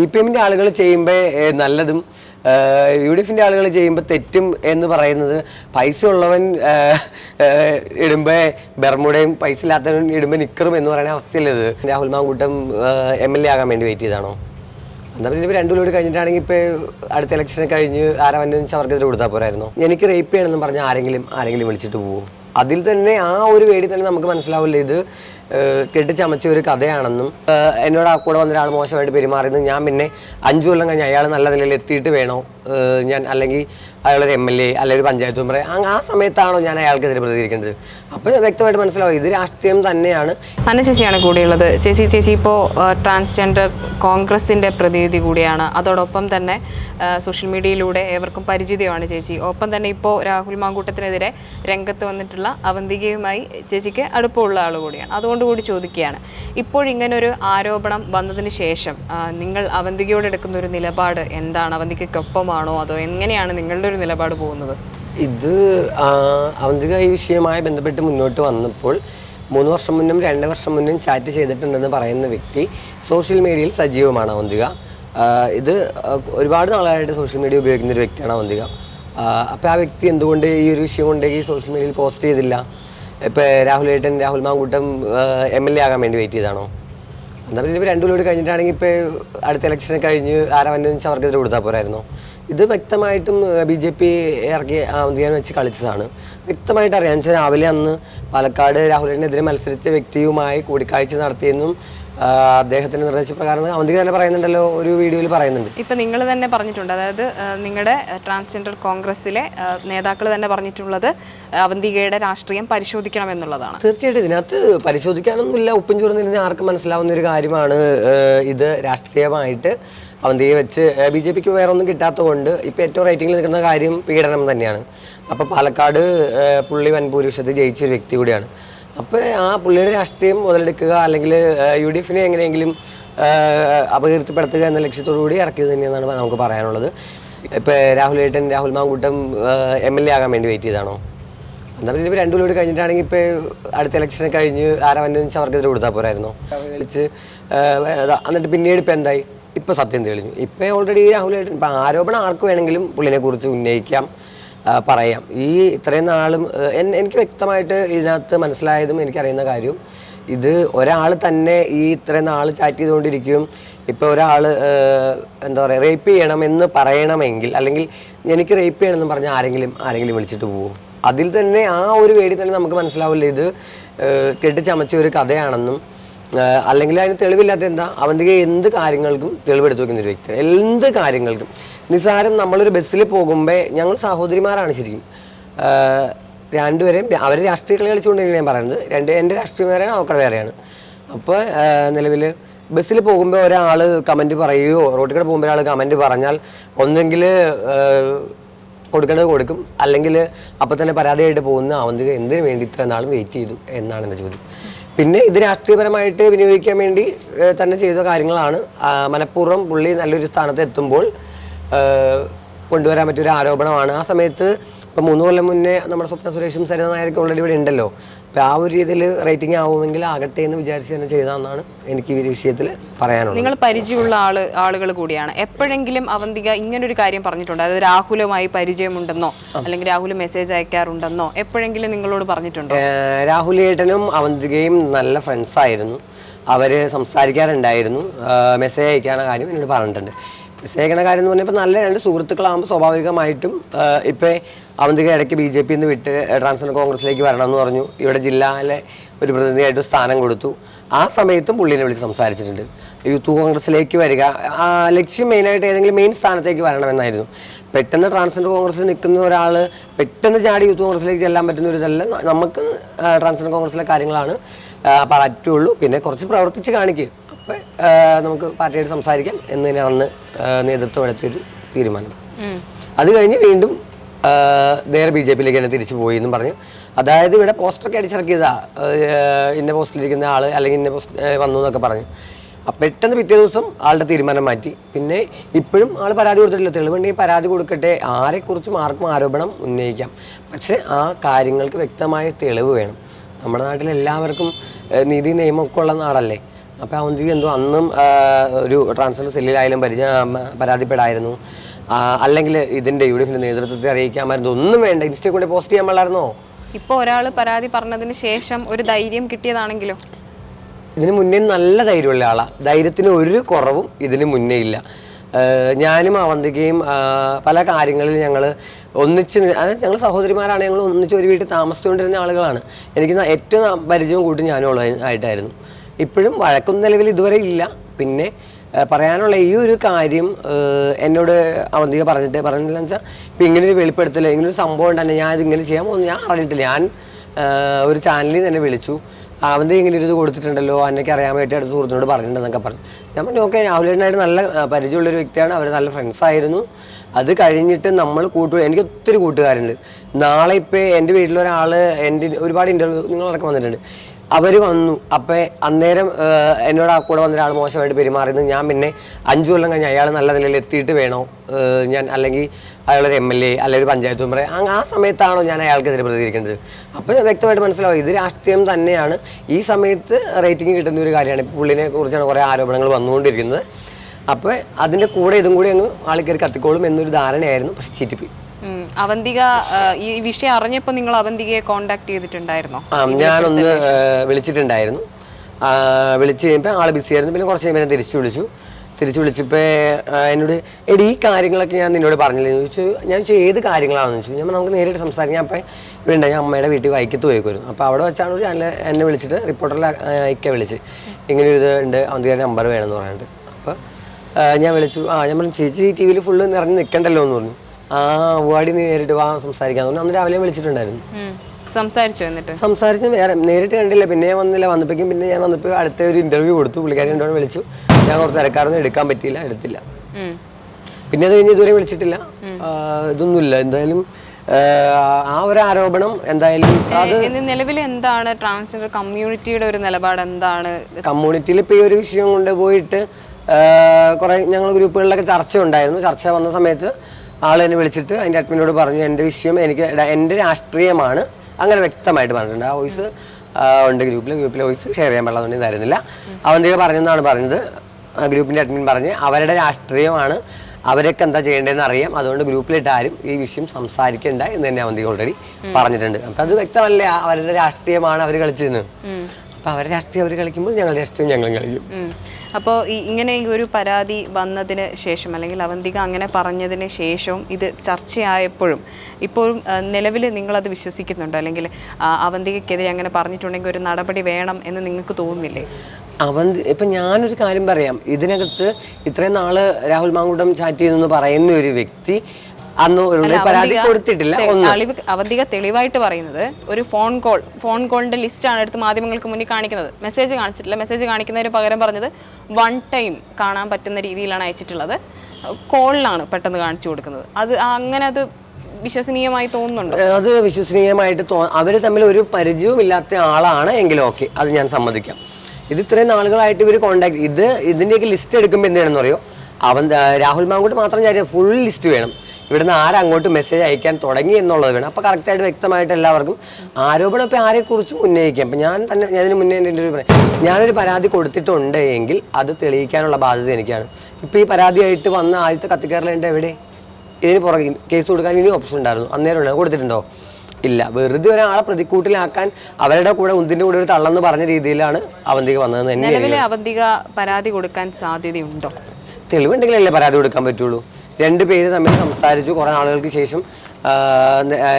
C P എമ്മിന്റെ ആളുകൾ ചെയ്യുമ്പോൾ നല്ലതും യു ഡി എഫിന്റെ ആളുകൾ ചെയ്യുമ്പോൾ തെറ്റും എന്ന് പറയുന്നത് പൈസ ഉള്ളവൻ ഇടുമ്പോൾ ബെർമുടയും പൈസ ഇല്ലാത്തവൻ ഇടുമ്പോൾ നിക്കറും എന്ന് പറയുന്ന അവസ്ഥയിലത് Rahul Mankoottam M L A ആകാൻ വേണ്ടി വെയിറ്റ് ചെയ്താണോ എന്നാൽ പിന്നെ രണ്ടു കൂടി കഴിഞ്ഞിട്ടാണെങ്കിൽ ഇപ്പോൾ അടുത്ത ഇലക്ഷൻ കഴിഞ്ഞ് ആരാ വന്നു അവർക്കെതിരെ കൊടുത്താൽ പോരായിരുന്നു? എനിക്ക് റേപ്പ് ചെയ്യണമെന്ന് പറഞ്ഞാൽ ആരെങ്കിലും ആരെങ്കിലും വിളിച്ചിട്ട് പോകും അതിൽ തന്നെ ആ ഒരു വേടി തന്നെ നമുക്ക് മനസ്സിലാവില്ല ഇത്. കെട്ടിച്ചമച്ച ഒരു കഥയാണെന്നും എന്നോട് ആ കൂടെ വന്ന ഒരാൾ മോശമായിട്ട് പെരുമാറിയെന്നും ഞാൻ പിന്നെ അഞ്ചു കൊല്ലം കഴിഞ്ഞ് അയാൾ നല്ല നിലയിൽ എത്തിയിട്ട് വേണോ? ഞാൻ അല്ലെങ്കിൽ അയാളൊരു എം എൽ എ അല്ലെങ്കിൽ ഒരു പഞ്ചായത്ത് മെമ്പർ ആ സമയത്താണോ ഞാൻ അയാൾക്കെതിരെ പ്രതികരിക്കേണ്ടത്? അപ്പോൾ വ്യക്തമായിട്ട് മനസ്സിലാവും ഇത് രാഷ്ട്രീയം തന്നെയാണ്. അന്ന ചേച്ചിയാണ് കൂടിയുള്ളത്. ചേച്ചി ചേച്ചി ഇപ്പോൾ ട്രാൻസ്ജെൻഡർ കോൺഗ്രസിന്റെ പ്രതിനിധി കൂടിയാണ്. അതോടൊപ്പം തന്നെ സോഷ്യൽ മീഡിയയിലൂടെ ഏവർക്കും പരിചിതമാണ് ചേച്ചി. ഒപ്പം തന്നെ ഇപ്പോൾ രാഹുൽ മാങ്കൂട്ടത്തിനെതിരെ രംഗത്ത് വന്നിട്ടുള്ള അവന്തികയുമായി ചേച്ചിക്ക് അടുപ്പമുള്ള ആൾ കൂടിയാണ്. അതുകൊണ്ട് കൂടി ചോദിക്കുകയാണ്. ഇപ്പോഴിങ്ങനെ ഒരു ആരോപണം വന്നതിന് ശേഷം നിങ്ങൾ അവന്തികയോട് എടുക്കുന്ന ഒരു നിലപാട് എന്താണ്? അവന്തികയ്ക്കൊപ്പമാണോ അതോ എങ്ങനെയാണ് നിങ്ങളുടെ ഒരു നിലപാട് പോകുന്നത്? ഇത് അവന്തിക ഈ വിഷയവുമായി ബന്ധപ്പെട്ട് മുന്നോട്ട് വന്നപ്പോൾ മൂന്ന് വർഷം മുന്നും രണ്ട് വർഷം മുന്നും ചാറ്റ് ചെയ്തിട്ടുണ്ടെന്ന് പറയുന്ന വ്യക്തി സോഷ്യൽ മീഡിയയിൽ സജീവമാണ് അവന്തിക. ഇത് ഒരുപാട് നാളായിട്ട് സോഷ്യൽ മീഡിയ ഉപയോഗിക്കുന്ന ഒരു വ്യക്തിയാണ് അവന്തിക. അപ്പോൾ ആ വ്യക്തി എന്തുകൊണ്ട് ഈ ഒരു വിഷയം കൊണ്ട് ഈ സോഷ്യൽ മീഡിയയിൽ പോസ്റ്റ് ചെയ്തില്ല? ഇപ്പോൾ രാഹുൽ ഏട്ടൻ Rahul Mankoottam M L A ആകാൻ വേണ്ടി വെയിറ്റ് ചെയ്താണോ? എന്നാൽ പിന്നെ ഇപ്പോൾ രണ്ടു കൂടി കഴിഞ്ഞിട്ടാണെങ്കിൽ ഇപ്പോൾ അടുത്ത ഇലക്ഷൻ കഴിഞ്ഞ് ആരാ വന്നതെന്ന് വെച്ചാൽ അവർക്കെതിരെ കൊടുത്താൽ പോരായിരുന്നോ? ഇത് വ്യക്തമായിട്ടും ബി ജെ പി ഇറക്കി അവധിയാൻ വെച്ച് കളിച്ചതാണ്. വ്യക്തമായിട്ട് അറിയാം വെച്ചാൽ രാവിലെ അന്ന് പാലക്കാട് രാഹുലിനെതിരെ മത്സരിച്ച വ്യക്തിയുമായി കൂടിക്കാഴ്ച നടത്തിയെന്നും അദ്ദേഹത്തിന്റെ നിർദ്ദേശപ്രകാരം അവന്തിക തന്നെ പറയുന്നുണ്ടല്ലോ ഒരു വീഡിയോയിൽ പറയുന്നുണ്ട്. ഇപ്പൊ നിങ്ങൾ തന്നെ പറഞ്ഞിട്ടുണ്ട്. അതായത് നിങ്ങളുടെ ട്രാൻസ്ജെൻഡർ കോൺഗ്രസിലെ നേതാക്കൾ തന്നെ പറഞ്ഞിട്ടുള്ളത് അവന്തികയുടെ രാഷ്ട്രീയം പരിശോധിക്കണം എന്നുള്ളതാണ് തീർച്ചയായിട്ടും ഇതിനകത്ത് പരിശോധിക്കാനൊന്നുമില്ല. ഉപ്പും ചൂർന്നിരുന്ന ആർക്കും മനസ്സിലാവുന്ന ഒരു കാര്യമാണ് ഇത് രാഷ്ട്രീയമായിട്ട് അവന്തിയെ വെച്ച് ബി ജെ പിക്ക് വേറെ ഒന്നും കിട്ടാത്തതുകൊണ്ട് ഇപ്പോൾ ഏറ്റവും റേറ്റിംഗിൽ നിൽക്കുന്ന കാര്യം പീഡനം തന്നെയാണ്. അപ്പോൾ പാലക്കാട് പുള്ളി വൻഭൂരിഷത്തിൽ ജയിച്ചൊരു വ്യക്തി കൂടിയാണ്. അപ്പോൾ ആ പുള്ളിയുടെ രാഷ്ട്രീയം മുതലെടുക്കുക അല്ലെങ്കിൽ യു ഡി എഫിനെ എങ്ങനെയെങ്കിലും അപകീർത്തിപ്പെടുത്തുക എന്ന ലക്ഷ്യത്തോടു കൂടി ഇറക്കിയത് തന്നെയെന്നാണ് നമുക്ക് പറയാനുള്ളത്. ഇപ്പോൾ രാഹുൽ ഏട്ടൻ Rahul Mankoottam M L A ആകാൻ വേണ്ടി വെയിറ്റ് ചെയ്താണോ? എന്നാൽ പിന്നെ രണ്ടു കൂടി കഴിഞ്ഞിട്ടാണെങ്കിൽ ഇപ്പോൾ അടുത്ത ഇലക്ഷൻ കഴിഞ്ഞ് ആരാ വന്നെന്ന് വെച്ചാൽ അവർക്കെതിരെ കൊടുത്താൽ പോരായിരുന്നോ? വിളിച്ച് എന്നിട്ട് പിന്നീട് ഇപ്പോൾ എന്തായി? ഇപ്പോൾ സത്യം തെളിഞ്ഞു. ഇപ്പോൾ ഓൾറെഡി രാഹുൽ ഏട്ടൻ ഇപ്പം ആരോപണം ആർക്ക് വേണമെങ്കിലും പുള്ളിനെ കുറിച്ച് ഉന്നയിക്കാം. പറയാം. ഈ ഇത്രയും നാളും എനിക്ക് വ്യക്തമായിട്ട് ഇതിനകത്ത് മനസ്സിലായതും എനിക്കറിയുന്ന കാര്യവും ഇത് ഒരാൾ തന്നെ ഈ ഇത്രയും നാൾ ചാറ്റ് ചെയ്തുകൊണ്ടിരിക്കും. ഇപ്പോൾ ഒരാൾ എന്താ പറയുക റേപ്പ് ചെയ്യണമെന്ന് പറയണമെങ്കിൽ അല്ലെങ്കിൽ എനിക്ക് റേപ്പ് ചെയ്യണമെന്ന് പറഞ്ഞാൽ ആരെങ്കിലും ആരെങ്കിലും വിളിച്ചിട്ട് പോകും അതിൽ തന്നെ ആ ഒരു വേടി തന്നെ നമുക്ക് മനസ്സിലാവില്ല. ഇത് കെട്ടിച്ചമച്ച ഒരു കഥയാണെന്നും അല്ലെങ്കിൽ അതിന് തെളിവില്ലാത്ത എന്താ അവന്റെ എന്ത് കാര്യങ്ങൾക്കും തെളിവെടുത്ത് വെക്കുന്ന ഒരു വ്യക്തി എന്ത് കാര്യങ്ങൾക്കും. നിസ്സാരം നമ്മളൊരു ബസ്സിൽ പോകുമ്പോൾ ഞങ്ങൾ സഹോദരിമാരാണ് ശരിക്കും. രണ്ടുപേരെയും അവർ രാഷ്ട്രീയ കളി കളിച്ചുകൊണ്ടിരിക്കുന്ന ഞാൻ പറയുന്നത്. രണ്ട് എന്റെ രാഷ്ട്രീയം വേറെയാണ്. അവക്കടെ വേറെയാണ് അപ്പോൾ നിലവിൽ ബസ്സിൽ പോകുമ്പോൾ ഒരാൾ കമന്റ് പറയുകയോ റോട്ടിൽ കൂടെ പോകുമ്പോൾ ഒരാൾ കമന്റ് പറഞ്ഞാൽ ഒന്നെങ്കിൽ കൊടുക്കേണ്ടത് കൊടുക്കും. അല്ലെങ്കിൽ അപ്പോൾ തന്നെ പരാതിയായിട്ട് പോകുന്ന അവന്തിക എന്തിനു വേണ്ടി ഇത്ര നാളും വെയിറ്റ് ചെയ്തു എന്നാണ് എന്റെ ചോദ്യം. പിന്നെ ഇത് രാഷ്ട്രീയപരമായിട്ട് വിനിയോഗിക്കാൻ വേണ്ടി തന്നെ ചെയ്ത കാര്യങ്ങളാണ്. മനഃപൂർവം പുള്ളി നല്ലൊരു സ്ഥാനത്ത് എത്തുമ്പോൾ കൊണ്ടുവരാൻ പറ്റിയൊരു ആരോപണമാണ്. ആ സമയത്ത് ഇപ്പം മൂന്ന് കൊല്ലം മുന്നേ നമ്മുടെ സ്വപ്ന സുരേഷും സരിത നായരൊക്കെ ഓൾറെഡി ഇവിടെ ഉണ്ടല്ലോ. അപ്പം ആ ഒരു രീതിയിൽ റേറ്റിംഗ് ആവുമെങ്കിൽ ആകട്ടെ എന്ന് വിചാരിച്ച് തന്നെ ചെയ്താന്നാണ് എനിക്ക് ഈ വിഷയത്തിൽ പറയാനുള്ളത്. നിങ്ങൾ പരിചയമുള്ള ആൾ ആളുകൾ കൂടിയാണ്. എപ്പോഴെങ്കിലും അവന്തിക ഇങ്ങനൊരു കാര്യം പറഞ്ഞിട്ടുണ്ട്. അതായത് രാഹുലുമായി പരിചയമുണ്ടെന്നോ അല്ലെങ്കിൽ രാഹുൽ മെസ്സേജ് അയക്കാറുണ്ടെന്നോ എപ്പോഴെങ്കിലും നിങ്ങളോട് പറഞ്ഞിട്ടുണ്ടോ? രാഹുൽ ഏട്ടനും അവന്തികയും നല്ല ഫ്രണ്ട്സ് ആയിരുന്നു. അവർ സംസാരിക്കാറുണ്ടായിരുന്നു. മെസ്സേജ് അയക്കാനുള്ള കാര്യം എന്നോട് പറഞ്ഞിട്ടുണ്ട്. അയക്കണ കാര്യം എന്ന് പറഞ്ഞാൽ ഇപ്പോൾ നല്ല രണ്ട് സുഹൃത്തുക്കളാകുമ്പോൾ സ്വാഭാവികമായിട്ടും ഇപ്പോൾ അവന്തിക ഇടയ്ക്ക് ബി ജെ പിന്ന് വിട്ട് ട്രാൻസ്ജെൻഡർ കോൺഗ്രസിലേക്ക് വരണമെന്ന് പറഞ്ഞു. ഇവിടെ ജില്ലയിലെ ഒരു പ്രതിനിധിയായിട്ട് സ്ഥാനം കൊടുത്തു. ആ സമയത്തും പുള്ളിനെ വിളിച്ച് സംസാരിച്ചിട്ടുണ്ട്. യൂത്ത് കോൺഗ്രസിലേക്ക് വരിക ലക്ഷ്യം മെയിനായിട്ട് ഏതെങ്കിലും മെയിൻ സ്ഥാനത്തേക്ക് വരണമെന്നായിരുന്നു. പെട്ടെന്ന് ട്രാൻസ്ജെൻഡർ കോൺഗ്രസ്സിൽ നിൽക്കുന്ന ഒരാൾ പെട്ടെന്ന് ചാടി യൂത്ത് കോൺഗ്രസിലേക്ക് ചെല്ലാൻ പറ്റുന്ന ഒരു ഇതല്ല നമുക്ക് ട്രാൻസ്ജെൻഡർ കോൺഗ്രസിലെ കാര്യങ്ങളാണ് പറ്റുള്ളൂ. പിന്നെ കുറച്ച് പ്രവർത്തിച്ച് കാണിക്കുക അപ്പം നമുക്ക് പാർട്ടിയായിട്ട് സംസാരിക്കാം എന്ന് തന്നെ അന്ന് നേതൃത്വം എടുത്തൊരു തീരുമാനം. അത് കഴിഞ്ഞ് വീണ്ടും നേരെ ബി ജെ പിയിലേക്ക് തന്നെ തിരിച്ചു പോയി എന്നും പറഞ്ഞു. അതായത് ഇവിടെ പോസ്റ്ററൊക്കെ അടിച്ചിറക്കിയതാ. ഇന്ന പോസ്റ്റിലിരിക്കുന്ന ആൾ അല്ലെങ്കിൽ ഇന്ന പോസ്റ്റ് വന്നു എന്നൊക്കെ പറഞ്ഞു. പെട്ടെന്ന് പിറ്റേ ദിവസം ആളുടെ തീരുമാനം മാറ്റി. പിന്നെ ഇപ്പോഴും ആൾ പരാതി കൊടുത്തിട്ടില്ല. തെളിവുണ്ടെങ്കിൽ പരാതി കൊടുക്കട്ടെ. ആരെക്കുറിച്ചും ആർക്കും ആരോപണം ഉന്നയിക്കാം. പക്ഷേ ആ കാര്യങ്ങൾക്ക് വ്യക്തമായ തെളിവ് വേണം. നമ്മുടെ നാട്ടിൽ എല്ലാവർക്കും നീതി നിയമമൊക്കെ ഉള്ള നാടല്ലേ? അപ്പോൾ അവന്തിക്ക് എന്തോ അന്നും ഒരു ട്രാൻസ്ഫർ സെല്ലിലായാലും പരിചയ പരാതിപ്പെടായിരുന്നു. അല്ലെങ്കിൽ ഇതിന്റെ യു ഡി എഫിന്റെ നേതൃത്വത്തെ അറിയിക്കാമായിരുന്നു ഒന്നും വേണ്ട. ഇൻസ്റ്റയിൽ കൂടെ പോസ്റ്റ് ചെയ്യാൻ പാടില്ലായിരുന്നോ? ഇപ്പോൾ ഒരാൾ പരാതി പറഞ്ഞതിന് ശേഷം ഒരു ധൈര്യം കിട്ടിയതാണെങ്കിലോ? ഇതിന് മുന്നേ നല്ല ധൈര്യമുള്ള ആളാണ് ധൈര്യത്തിന് ഒരു കുറവും ഇതിന് മുന്നേ ഇല്ല. ഞാനും അവന്തികയും പല കാര്യങ്ങളിൽ ഞങ്ങൾ ഒന്നിച്ച് ഞങ്ങൾ സഹോദരിമാരാണ്. ഞങ്ങൾ ഒന്നിച്ച് ഒരു വീട്ടിൽ താമസിച്ചുകൊണ്ടിരുന്ന ആളുകളാണ്. എനിക്ക് ഏറ്റവും പരിചയം പരിചയവും കൂട്ടും ഞാനും ഉള്ള ആയിട്ടായിരുന്നു. ഇപ്പോഴും വഴക്കൊന്നും നിലവിൽ ഇതുവരെ ഇല്ല. പിന്നെ പറയാനുള്ള ഈ ഒരു കാര്യം എന്നോട് അവന്തിക പറഞ്ഞിട്ട് പറഞ്ഞില്ല വെച്ചാൽ ഇപ്പം ഇങ്ങനെ ഒരു വെളിപ്പെടുത്തൽ ഇങ്ങനെ ഒരു സംഭവം ഉണ്ടെന്നെ ഞാൻ ഇതിങ്ങനെ ചെയ്യാൻ പോകുന്നു. ഞാൻ അറിഞ്ഞിട്ടില്ല. ഞാൻ ഒരു ചാനലിൽ തന്നെ വിളിച്ചു. അവന്തി ഇങ്ങനെ ഒരു ഇത് കൊടുത്തിട്ടുണ്ടല്ലോ അന്നൊക്കെ അറിയാൻ പറ്റിയ അടുത്ത സുഹൃത്തിനോട് പറഞ്ഞിട്ടുണ്ടെന്നൊക്കെ പറഞ്ഞു. ഞാൻ പറഞ്ഞു ഓക്കെ രാഹുലേട്ടനായിട്ട് നല്ല പരിചയമുള്ളൊരു വ്യക്തിയാണ്. അവർ നല്ല ഫ്രണ്ട്സ് ആയിരുന്നു. അത് കഴിഞ്ഞിട്ട് നമ്മൾ കൂട്ടു എനിക്ക് ഒത്തിരി കൂട്ടുകാരുണ്ട്. നാളെ ഇപ്പോൾ എന്റെ വീട്ടിലൊരാൾ എന്റെ ഒരുപാട് ഇന്റർവ്യൂ നിങ്ങളടക്കം വന്നിട്ടുണ്ട്. അവർ വന്നു. അപ്പം അന്നേരം എന്നോട് ആ കൂടെ വന്ന ഒരാൾ മോശമായിട്ട് പെരുമാറിയത് ഞാൻ പിന്നെ അഞ്ചു കൊല്ലം കഴിഞ്ഞ് അയാൾ നല്ല നിലയിൽ എത്തിയിട്ട് വേണോ? ഞാൻ അല്ലെങ്കിൽ അയാളൊരു എം എൽ എ അല്ലെങ്കിൽ ഒരു പഞ്ചായത്ത് മെമ്പർ. ആ സമയത്താണോ ഞാൻ അയാൾക്കെതിരെ പ്രതികരിക്കേണ്ടത്? അപ്പോൾ വ്യക്തമായിട്ട് മനസ്സിലാവും ഇത് രാഷ്ട്രീയം തന്നെയാണ്. ഈ സമയത്ത് റേറ്റിംഗ് കിട്ടുന്ന ഒരു കാര്യമാണ്. പുള്ളിനെ കുറിച്ചാണ് കുറേ ആരോപണങ്ങൾ വന്നുകൊണ്ടിരിക്കുന്നത്. അപ്പോൾ അതിന്റെ കൂടെ ഇതും കൂടി അങ്ങ് ആൾക്കാർ കത്തിക്കോളും എന്നൊരു ധാരണയായിരുന്നു. പക്ഷെ ചീറ്റിപ്പോയി. അവന്തിക ഈ വിഷയം അറിഞ്ഞപ്പോൾ നിങ്ങൾ അവന്തികയെ കോണ്ടാക്ട് ചെയ്തിട്ടുണ്ടായിരുന്നോ? ഞാനൊന്ന് വിളിച്ചിട്ടുണ്ടായിരുന്നു. വിളിച്ചു കഴിയുമ്പോൾ ആൾ ബിസി ആയിരുന്നു. പിന്നെ കുറച്ച് കഴിയുമ്പോൾ തിരിച്ചു വിളിച്ചു. തിരിച്ചു വിളിച്ചപ്പോൾ എന്നോട് എടി ഈ കാര്യങ്ങളൊക്കെ ഞാൻ നിന്നോട് പറഞ്ഞില്ലേ? ചോദിച്ചു ഞാൻ ചോദിച്ചു ഏത് കാര്യങ്ങളാണെന്ന് ചോദിച്ചു? ഞാൻ നമുക്ക് നേരിട്ട് സംസാരിക്കാം. അപ്പം ഇവിടെ ഞാൻ അമ്മയുടെ വീട്ടിൽ വൈക്കത്ത് പോയേക്കുമായിരുന്നു അപ്പോൾ അവിടെ വെച്ചാണ് ഒരു ചാനൽ എന്നെ വിളിച്ചിട്ട് റിപ്പോർട്ടറിൽ അയക്ക വിളിച്ച്. ഇങ്ങനെ ഒരു ഇത് ഉണ്ട് അവന്റെ നമ്പർ വേണമെന്ന് പറഞ്ഞിട്ട്. അപ്പോൾ ഞാൻ വിളിച്ചു. ആ ഞാൻ പറഞ്ഞു ചേച്ചി ടി വിയിൽ ഫുള്ള് നിറഞ്ഞ് നിൽക്കണ്ടല്ലോ എന്ന് പറഞ്ഞു. ആ വാടി നേരിട്ട് വാ സംസാരിക്കാൻ അന്ന് രാവിലെ വിളിച്ചിട്ടുണ്ടായിരുന്നു. സംസാരിച്ചു എന്നിട്ട്? സംസാരിച്ച് വേറെ നേരിട്ട് കണ്ടില്ല. പിന്നെ ഞാൻ വന്നില്ല. വന്നപ്പോഴേക്കും പിന്നെ ഞാൻ വന്നപ്പോൾ അടുത്ത ഒരു ഇന്റർവ്യൂ കൊടുത്തു. പുള്ളിക്കാരി രണ്ടോടെ വിളിച്ചു. ഞാൻ കുറച്ച് തിരക്കാരൊന്നും എടുക്കാൻ പറ്റിയില്ല. എടുത്തില്ല. പിന്നെ അത് കഴിഞ്ഞ് ഇതുവരെ വിളിച്ചിട്ടില്ല. ഇതൊന്നുമില്ല. എന്തായാലും ആ, ഒരു ആരോപണം എന്തായാലും അത് നിലവിൽ എന്താണ് ട്രാൻസ്ജെൻഡർ കമ്മ്യൂണിറ്റിയുടെ ഒരു നിലപാട്? എന്താണ്? കമ്മ്യൂണിറ്റിയിൽ ഇപ്പോൾ ഈ ഒരു വിഷയം കൊണ്ടുപോയിട്ട് കുറേ ഞങ്ങൾ ഗ്രൂപ്പുകളിലൊക്കെ ചർച്ച ഉണ്ടായിരുന്നു ചർച്ച വന്ന സമയത്ത് ആൾ എന്നെ വിളിച്ചിട്ട് അതിന്റെ അഡ്മിനോട് പറഞ്ഞു എന്റെ വിഷയം എനിക്ക് എന്റെ രാഷ്ട്രീയമാണ്. അങ്ങനെ വ്യക്തമായിട്ട് പറഞ്ഞിട്ടുണ്ട്. ആ വോയിസ് ഉണ്ട് ഗ്രൂപ്പിൽ ഗ്രൂപ്പിലെ വോയിസ് ഷെയർ ചെയ്യാൻ പാടില്ല ഇതായിരുന്നില്ല ഇത് പറഞ്ഞെന്നാണ് പറഞ്ഞത്. ഗ്രൂപ്പിന്റെ അഡ്മിൻ പറഞ്ഞ് അവരുടെ രാഷ്ട്രീയമാണ്. അവരൊക്കെ എന്താ ചെയ്യേണ്ടതെന്ന് അറിയാം. അതുകൊണ്ട് ഗ്രൂപ്പിലിട്ട് ആരും ഈ വിഷയം സംസാരിക്കണ്ട എന്ന് തന്നെ അവന്തി ഓൾറെഡി പറഞ്ഞിട്ടുണ്ട്. അപ്പം അത് വ്യക്തമല്ലേ? അവരുടെ രാഷ്ട്രീയമാണ് അവർ കളിച്ചിരുന്നത്. ഉം. അപ്പം അവരുടെ രാഷ്ട്രീയം അവർ കളിക്കുമ്പോൾ ഞങ്ങൾ രാഷ്ട്രീയം ഞങ്ങളും കളിക്കും. അപ്പോൾ ഈ ഇങ്ങനെ ഈ ഒരു പരാതി വന്നതിന് ശേഷം അല്ലെങ്കിൽ അവന്തിക അങ്ങനെ പറഞ്ഞതിന് ശേഷവും ഇത് ചർച്ചയായപ്പോഴും ഇപ്പോഴും നിലവിൽ നിങ്ങളത് വിശ്വസിക്കുന്നുണ്ടോ? അല്ലെങ്കിൽ അവന്തികക്കെതിരെ അങ്ങനെ പറഞ്ഞിട്ടുണ്ടെങ്കിൽ ഒരു നടപടി വേണം എന്ന് നിങ്ങൾക്ക് തോന്നുന്നില്ലേ? അവൻ ഇപ്പം ഞാനൊരു കാര്യം പറയാം. ഇതിനകത്ത് ഇത്രയും നാൾ രാഹുൽ മാങ്കുടം ചാറ്റ് ചെയ്തെന്ന് പറയുന്ന ഒരു വ്യക്തി അന്ന് പരാതി കൊടുത്തിട്ടില്ല അവധിക തെളിവായിട്ട് പറയുന്നത് ഒരു ഫോൺ കോൾ ഫോൺ കോളിന്റെ ലിസ്റ്റ് ആണ് എടുത്ത് മാധ്യമങ്ങൾക്ക് മുന്നിൽ കാണിക്കുന്നത്. മെസ്സേജ് കാണിച്ചിട്ടില്ല. മെസ്സേജ് കാണിക്കുന്നതിന് പകരം പറഞ്ഞത് വൺ ടൈം കാണാൻ പറ്റുന്ന രീതിയിലാണ് അയച്ചിട്ടുള്ളത്. കോളിലാണ് പെട്ടെന്ന് കാണിച്ചു കൊടുക്കുന്നത്. അത് അങ്ങനെ അത് വിശ്വസനീയമായി തോന്നുന്നുണ്ട്? അത് വിശ്വസനീയമായിട്ട് തോ അവർ തമ്മിൽ ഒരു പരിചയവുമില്ലാത്ത ആളാണ് എങ്കിൽ ഓക്കെ അത് ഞാൻ സമ്മതിക്കാം. ഇത് ഇത്രയും നാളുകളായിട്ട് ഇവർ കോണ്ടാക്ട് ഇത് ഇതിന്റെയൊക്കെ ലിസ്റ്റ് എടുക്കുമ്പോൾ എന്താണെന്ന് പറയുമോ അവൻ രാഹുൽ മാങ്കൂട്ട് മാത്രം കാര്യം ഫുൾ ലിസ്റ്റ് വേണം. ഇവിടുന്ന് ആരങ്ങോട്ട് മെസ്സേജ് അയക്കാൻ തുടങ്ങി എന്നുള്ളത് വേണം. അപ്പോൾ കറക്റ്റായിട്ട് വ്യക്തമായിട്ട് എല്ലാവർക്കും ആരോപണം ഇപ്പോൾ ആരെക്കുറിച്ചും ഉന്നയിക്കാം. അപ്പം ഞാൻ തന്നെ ഞാൻ ഇതിന് മുന്നേ എന്റെ ഒരു ഞാനൊരു പരാതി കൊടുത്തിട്ടുണ്ട് എങ്കിൽ അത് തെളിയിക്കാനുള്ള ബാധ്യത എനിക്കാണ്. ഇപ്പോൾ ഈ പരാതിയായിട്ട് വന്ന ആദ്യത്തെ കത്തിക്കാറിലുണ്ട് എവിടെ? ഇതിന് പുറകെ കേസ് കൊടുക്കാൻ ഇനി ഓപ്ഷൻ ഉണ്ടായിരുന്നു. അന്നേരം ഉണ്ടോ കൊടുത്തിട്ടുണ്ടോ? ഇല്ല. വെറുതെ ഒരാളെ പ്രതിക്കൂട്ടിലാക്കാൻ അവരുടെ കൂടെ ഉന്തിന്റെ കൂടെ ഒരു തള്ളെന്ന് പറഞ്ഞ രീതിയിലാണ് അവന്തിക വന്നത് തന്നെ അവന്തിക പരാതി കൊടുക്കാൻ സാധ്യതയുണ്ടോ? തെളിവുണ്ടെങ്കിലല്ലേ പരാതി കൊടുക്കാൻ പറ്റുള്ളൂ. രണ്ട് പേര് തമ്മിൽ സംസാരിച്ചു കുറേ നാളുകൾക്ക് ശേഷം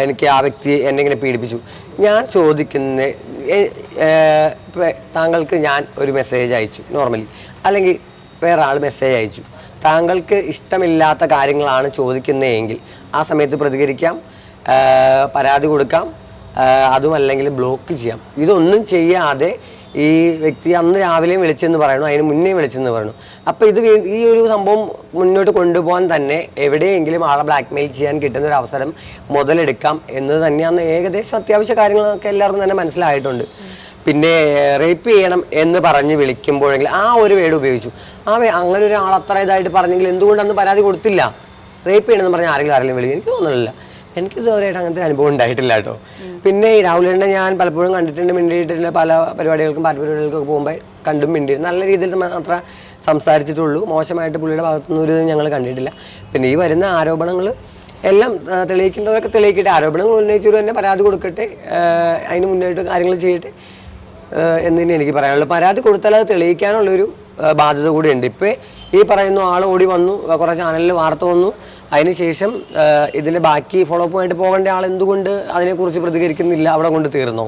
എനിക്ക് ആ വ്യക്തി എന്നെ ഇങ്ങനെ പീഡിപ്പിച്ചു. ഞാൻ ചോദിക്കുന്ന താങ്കൾക്ക് ഞാൻ ഒരു മെസ്സേജ് അയച്ചു നോർമലി അല്ലെങ്കിൽ വേറെ ആൾ മെസ്സേജ് അയച്ചു. താങ്കൾക്ക് ഇഷ്ടമില്ലാത്ത കാര്യങ്ങളാണ് ചോദിക്കുന്നതെങ്കിൽ ആ സമയത്ത് പ്രതികരിക്കാം പരാതി കൊടുക്കാം അതും അല്ലെങ്കിൽ ബ്ലോക്ക് ചെയ്യാം. ഇതൊന്നും ചെയ്യാതെ ഈ വ്യക്തി അന്ന് രാവിലെയും വിളിച്ചെന്ന് പറയണു അതിന് മുന്നേ വിളിച്ചെന്ന് പറയണു. അപ്പോൾ ഇത് ഈ ഒരു സംഭവം മുന്നോട്ട് കൊണ്ടുപോകാൻ തന്നെ എവിടെയെങ്കിലും ആളെ ബ്ലാക്ക്മെയിൽ ചെയ്യാൻ കിട്ടുന്ന ഒരു അവസരം മുതലെടുക്കാം എന്ന് തന്നെയാണ് ഏകദേശം അത്യാവശ്യ കാര്യങ്ങളൊക്കെ എല്ലാവർക്കും തന്നെ മനസ്സിലായിട്ടുണ്ട്. പിന്നെ റേപ്പ് ചെയ്യണം എന്ന് പറഞ്ഞ് വിളിക്കുമ്പോഴെങ്കിൽ ആ ഒരു വേട് ഉപയോഗിച്ചു. ആ അങ്ങനെ ഒരാൾ അത്ര ഇതായിട്ട് പറഞ്ഞെങ്കിൽ എന്തുകൊണ്ട് അന്ന് പരാതി കൊടുത്തില്ല? റേപ്പ് ചെയ്യണമെന്ന് പറഞ്ഞാൽ ആരെങ്കിലും ആരെങ്കിലും വിളിക്കും. എനിക്ക് തോന്നുന്നില്ല. എനിക്ക് ഇതുവരെയായിട്ട് അങ്ങനത്തെ അനുഭവം ഉണ്ടായിട്ടില്ല കേട്ടോ. പിന്നെ ഈ രാഹുലിനെ ഞാൻ പലപ്പോഴും കണ്ടിട്ടുണ്ട് മിണ്ടിയിട്ടുണ്ട് പല പരിപാടികൾക്കും പാർട്ടി പരിപാടികൾക്കൊക്കെ പോകുമ്പോൾ കണ്ടും മിണ്ടി നല്ല രീതിയിൽ മാത്രം സംസാരിച്ചിട്ടുള്ളൂ. മോശമായിട്ട് പുള്ളിയുടെ ഭാഗത്തുനിന്ന് ഒരു ഞങ്ങൾ കണ്ടിട്ടില്ല. പിന്നെ ഈ വരുന്ന ആരോപണങ്ങൾ എല്ലാം തെളിയിക്കേണ്ടവരൊക്കെ തെളിയിക്കട്ടെ. ആരോപണങ്ങൾ ഉന്നയിച്ചൊരു തന്നെ പരാതി കൊടുക്കട്ടെ അതിന് മുന്നോട്ട് കാര്യങ്ങൾ ചെയ്യട്ടെ എന്ന് തന്നെ എനിക്ക് പറയാനുള്ളൂ. പരാതി കൊടുത്താൽ അത് തെളിയിക്കാനുള്ളൊരു ബാധ്യത കൂടിയുണ്ട്. ഇപ്പോൾ ഈ പറയുന്ന ആൾ ഓടി വന്നു കുറേ ചാനലിൽ വാർത്ത വന്നു. അതിനുശേഷം ഇതിന്റെ ബാക്കി ഫോളോ ആയിട്ട് പോകേണ്ട ആൾ എന്തുകൊണ്ട് അതിനെക്കുറിച്ച് പ്രതികരിക്കുന്നില്ല? അവിടെ കൊണ്ട് തീർന്നോ?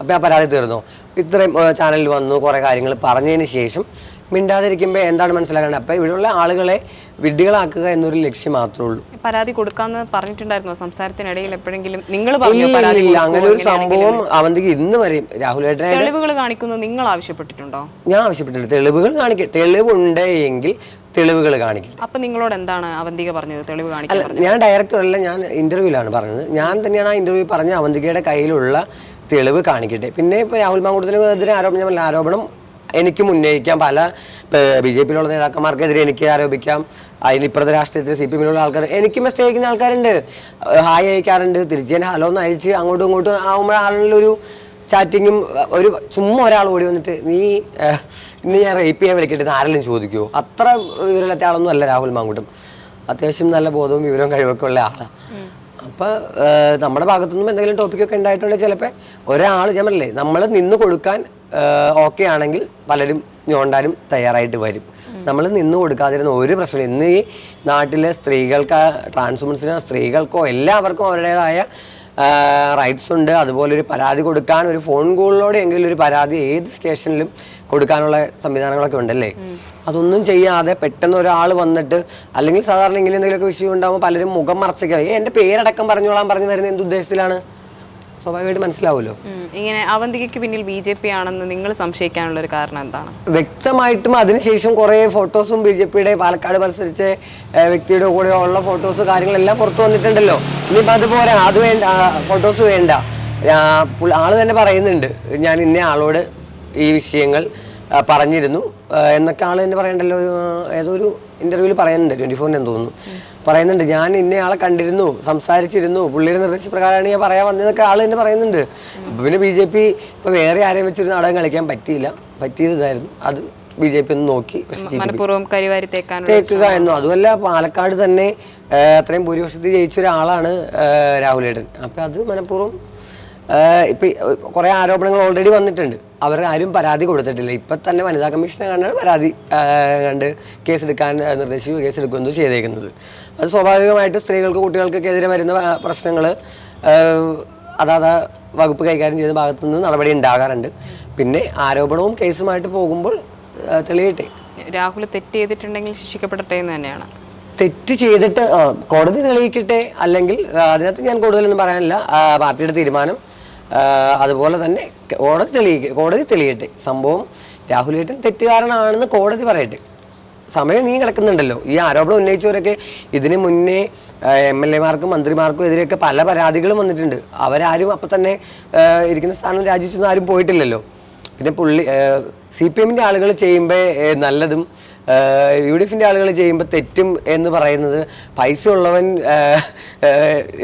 അപ്പോൾ ആ പരാതി തീർന്നോ? ഇത്രയും ചാനലിൽ വന്നു കുറേ കാര്യങ്ങൾ പറഞ്ഞതിന് ശേഷം മിണ്ടാതിരിക്കുമ്പോൾ എന്താണ് മനസ്സിലാക്കേണ്ടത്? അപ്പോൾ ഇവിടെയുള്ള ആളുകളെ വിഡ്ഢികളാക്കുക എന്നൊരു ലക്ഷ്യം മാത്രമേ ഉള്ളൂ. പരാതി കൊടുക്കാന്ന് പറഞ്ഞിട്ടുണ്ടായിരുന്നു? സംസാരത്തിനിടയിൽ എപ്പോഴെങ്കിലും നിങ്ങൾ പറഞ്ഞു ഇല്ല, പരാതി ഇല്ല, കൊടുക്കുമോ, അങ്ങനെ ഒരു സംഭവം അവന്തിക്ക് ഇന്ന് വരെയും രാഹുൽ തെളിവുകൾ കാണിക്കുന്നത് നിങ്ങൾ ആവശ്യപ്പെട്ടിട്ടുണ്ടോ? ഞാൻ ആവശ്യപ്പെട്ടിട്ടുണ്ട് തെളിവുകൾ കാണിക്കുക തെളിവുണ്ട് എങ്കിൽ തെളിവുകൾ കാണിക്കും. അപ്പൊ നിങ്ങളോട് എന്താണ് അവന്തിക പറഞ്ഞത്? തെളിവ് കാണിക്കാൻ അല്ല ഞാൻ ഡയറക്ടറല്ല ഞാൻ ഇന്റർവ്യൂലാണ് പറഞ്ഞത്. ഞാൻ തന്നെയാണ് ആ ഇന്റർവ്യൂ പറഞ്ഞ അവന്തികയുടെ കയ്യിലുള്ള തെളിവ് കാണിക്കട്ടെ. പിന്നെ ഇപ്പോൾ രാഹുൽ മാങ്കൂട്ടത്തിനെതിരെ ആരോപണം ആരോപണം എനിക്ക് ഉന്നയിക്കാം. പല ബി ജെ പിയിലുള്ള നേതാക്കന്മാർക്കെതിരെ എനിക്ക് ആരോപിക്കാം. അതിന് ഇപ്പുറത്തെ രാഷ്ട്രീയത്തിൽ സി പി എമ്മിലുള്ള ആൾക്കാർ എനിക്ക് മെസ്സേജ് അയക്കുന്ന ആൾക്കാരുണ്ട്. ഹായ് അയക്കാറുണ്ട്. തിരിച്ച് ഞാൻ ഹലോ എന്ന് അയച്ച് അങ്ങോട്ടും ഇങ്ങോട്ടും ആകുമ്പോഴാണല്ലോ ചാറ്റിങ്ങും ഒരു ചുമ്മാ ഒരാൾ ഓടി വന്നിട്ട് നീ ഇന്ന് ഞാൻ റേപ്പ് ചെയ്യാൻ വിളിക്കട്ടെ ആരെങ്കിലും ചോദിക്കുമോ അത്ര വിവരമില്ലാത്ത ആളൊന്നും അല്ല രാഹുൽ മാങ്കുട്ടും. അത്യാവശ്യം നല്ല ബോധവും വിവരവും കഴിവൊക്കെ ഉള്ള ആളാണ് അപ്പോൾ നമ്മുടെ ഭാഗത്തുനിന്നും എന്തെങ്കിലും ടോപ്പിക്കൊക്കെ ഉണ്ടായിട്ടുണ്ടെങ്കിൽ ചിലപ്പോൾ ഒരാൾ ഞാൻ പറഞ്ഞില്ലേ നമ്മൾ നിന്ന് കൊടുക്കാൻ ഓക്കെ ആണെങ്കിൽ പലരും ഞോണ്ടാനും തയ്യാറായിട്ട് വരും. നമ്മൾ നിന്ന് കൊടുക്കാതിരുന്ന ഒരു പ്രശ്നം ഇന്ന് ഈ നാട്ടിലെ സ്ത്രീകൾക്ക് ട്രാൻസ്വുമൻസിനോ സ്ത്രീകൾക്കോ എല്ലാവർക്കും അവരുടേതായ റൈറ്റ്സ് ഉണ്ട്. അതുപോലെ ഒരു പരാതി കൊടുക്കാൻ ഒരു ഫോൺ കോളിലൂടെ എങ്കിലും ഒരു പരാതി ഏത് സ്റ്റേഷനിലും കൊടുക്കാനുള്ള സംവിധാനങ്ങളൊക്കെ ഉണ്ടല്ലേ? അതൊന്നും ചെയ്യാതെ പെട്ടെന്ന് ഒരാൾ വന്നിട്ട് അല്ലെങ്കിൽ സാധാരണ ഇങ്ങനെ എന്തെങ്കിലുമൊക്കെ വിഷയം ഉണ്ടാകുമ്പോൾ പലരും മുഖം മറച്ചൊക്കെ ഏ എന്റെ പേരടക്കം പറഞ്ഞോളാൻ പറഞ്ഞു വരുന്നത് എന്ത് ഉദ്ദേശത്തിലാണ്? സ്വാഭാവികമായിട്ട് മനസ്സിലാവുമല്ലോ. ഇങ്ങനെ അവന്തികയ്ക്ക് പിന്നിൽ ബി ജെ പി ആണെന്ന് നിങ്ങൾ സംശയിക്കാനുള്ള ഒരു കാരണം എന്താണ്? വ്യക്തമായിട്ടും അതിനുശേഷം കുറേ ഫോട്ടോസും ബി ജെ പിയുടെ പാലക്കാട് മത്സരിച്ച വ്യക്തിയുടെ കൂടെ ഉള്ള ഫോട്ടോസ് കാര്യങ്ങളെല്ലാം പുറത്തു വന്നിട്ടുണ്ടല്ലോ. ഇനിയിപ്പോൾ അതുപോലെ അത് വേണ്ട ഫോട്ടോസ് വേണ്ട. ആൾ തന്നെ പറയുന്നുണ്ട് ഞാൻ ഇന്ന ആളോട് ഈ വിഷയങ്ങൾ പറഞ്ഞിരുന്നു. എന്നൊക്കെ ആൾ തന്നെ പറയണ്ടല്ലോ ഏതോ ഒരു ഇന്റർവ്യൂവിൽ പറയുന്നുണ്ട് ട്വന്റി ഫോറിന് എന്ന് തോന്നുന്നു. പറയുന്നുണ്ട് ഞാൻ ഇന്ന ആളെ കണ്ടിരുന്നു സംസാരിച്ചിരുന്നു പുള്ളിയുടെ നിർദ്ദേശപ്രകാരമാണ് ഞാൻ പറയാൻ വന്നതൊക്കെ ആൾ തന്നെ പറയുന്നുണ്ട്. അപ്പൊ പിന്നെ ബി ജെ പി ഇപ്പൊ വേറെ ആരെയും വെച്ചൊരു നാടകം കളിക്കാൻ പറ്റിയില്ല. പറ്റിയത് ഇതായിരുന്നു അത് ബി ജെ പി ഒന്ന് നോക്കി തേക്കുക എന്നോ. അതുമല്ല പാലക്കാട് തന്നെ അത്രയും ഭൂരിപക്ഷത്തിൽ ജയിച്ച ഒരാളാണ് രാഹുലേട്ടൻ അപ്പം അത് മനഃപൂർവം ഇപ്പൊ കുറെ ആരോപണങ്ങൾ ഓൾറെഡി വന്നിട്ടുണ്ട്. അവർ ആരും പരാതി കൊടുത്തിട്ടില്ല. ഇപ്പൊ തന്നെ വനിതാ കമ്മീഷനെ കണ്ടാണ് പരാതി കണ്ട് കേസെടുക്കാൻ നിർദ്ദേശിക്കുക നിർദ്ദേശിക്കുകയോ കേസെടുക്കുകയോ ചെയ്തേക്കുന്നത്. അത് സ്വാഭാവികമായിട്ട് സ്ത്രീകൾക്ക് കുട്ടികൾക്കൊക്കെ എതിരെ വരുന്ന പ്രശ്നങ്ങൾ അതാത് വകുപ്പ് കൈകാര്യം ചെയ്യുന്ന ഭാഗത്തു നിന്ന് നടപടി ഉണ്ടാകാറുണ്ട്. പിന്നെ ആരോപണവും കേസുമായിട്ട് പോകുമ്പോൾ തെളിയട്ടെ. രാഹുൽ തെറ്റ് ചെയ്തിട്ടുണ്ടെങ്കിൽ ശിക്ഷിക്കപ്പെടട്ടെ എന്ന് തന്നെയാണ്. തെറ്റ് ചെയ്തിട്ട് കോടതി തെളിയിക്കട്ടെ അല്ലെങ്കിൽ അതിനകത്ത് ഞാൻ കൂടുതലൊന്നും പറയാനില്ല. പാർട്ടിയുടെ തീരുമാനം അതുപോലെ തന്നെ കോടതി തെളിയിക്ക കോടതി തെളിയട്ടെ. സംഭവം രാഹുൽ രാഹുലേട്ടൻ തെറ്റുകാരനാണെന്ന് കോടതി പറയട്ടെ. സമയം നീ കിടക്കുന്നുണ്ടല്ലോ. ഈ ആരോപണം ഉന്നയിച്ചവരൊക്കെ ഇതിനു മുന്നേ എം എൽ എമാർക്കും മന്ത്രിമാർക്കും എതിരെയൊക്കെ പല പരാതികളും വന്നിട്ടുണ്ട്. അവരാരും അപ്പം തന്നെ ഇരിക്കുന്ന സ്ഥാനം രാജിച്ചൊന്നും ആരും പോയിട്ടില്ലല്ലോ. പിന്നെ പുള്ളി സി പി എമ്മിന്റെ ആളുകൾ ചെയ്യുമ്പോൾ നല്ലതും യു ഡി എഫിന്റെ ആളുകൾ ചെയ്യുമ്പോൾ തെറ്റും എന്ന് പറയുന്നത് പൈസ ഉള്ളവൻ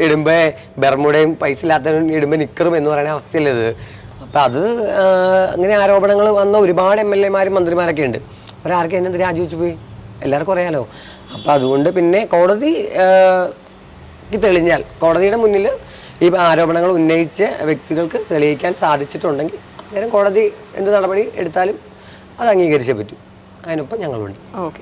ഇടുമ്പോൾ ബെർമുടയും പൈസ ഇല്ലാത്തവരും ഇടുമ്പോൾ നിക്കറും എന്ന് പറയുന്ന അവസ്ഥയല്ലത് അപ്പം അത് അങ്ങനെ ആരോപണങ്ങൾ വന്ന ഒരുപാട് എം എൽ എമാരും മന്ത്രിമാരൊക്കെ ഉണ്ട്. അവരാർക്കും എന്നെന്ത് രാജിവെച്ച് പോയി? എല്ലാവർക്കും അറിയാലോ. അപ്പം അതുകൊണ്ട് പിന്നെ കോടതി തെളിഞ്ഞാൽ കോടതിയുടെ മുന്നിൽ ഈ ആരോപണങ്ങൾ ഉന്നയിച്ച വ്യക്തികൾക്ക് തെളിയിക്കാൻ സാധിച്ചിട്ടുണ്ടെങ്കിൽ അന്നേരം കോടതി എന്ത് നടപടി എടുത്താലും അത് അംഗീകരിച്ചേ പറ്റൂ. അതിനൊപ്പം ഞങ്ങളുണ്ട്. ഓക്കെ.